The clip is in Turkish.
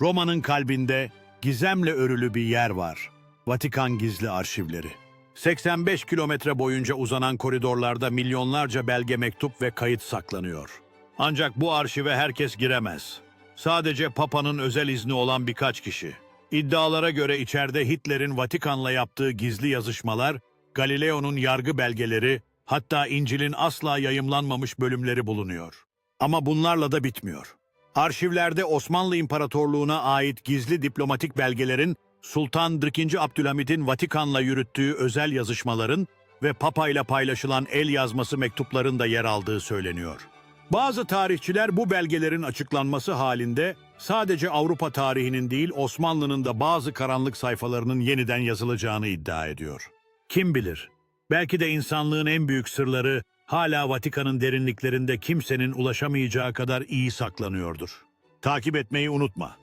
Roma'nın kalbinde gizemle örülü bir yer var. Vatikan Gizli Arşivleri. 85 kilometre boyunca uzanan koridorlarda milyonlarca belge mektup ve kayıt saklanıyor. Ancak bu arşive herkes giremez. Sadece Papa'nın özel izni olan birkaç kişi. İddialara göre içeride Hitler'in Vatikan'la yaptığı gizli yazışmalar, Galileo'nun yargı belgeleri, hatta İncil'in asla yayımlanmamış bölümleri bulunuyor. Ama bunlarla da bitmiyor. Arşivlerde Osmanlı İmparatorluğu'na ait gizli diplomatik belgelerin Sultan 2. Abdülhamit'in Vatikan'la yürüttüğü özel yazışmaların ve Papa ile paylaşılan el yazması mektupların da yer aldığı söyleniyor. Bazı tarihçiler bu belgelerin açıklanması halinde sadece Avrupa tarihinin değil Osmanlı'nın da bazı karanlık sayfalarının yeniden yazılacağını iddia ediyor. Kim bilir? Belki de insanlığın en büyük sırları hala Vatikan'ın derinliklerinde kimsenin ulaşamayacağı kadar iyi saklanıyordur. Takip etmeyi unutma.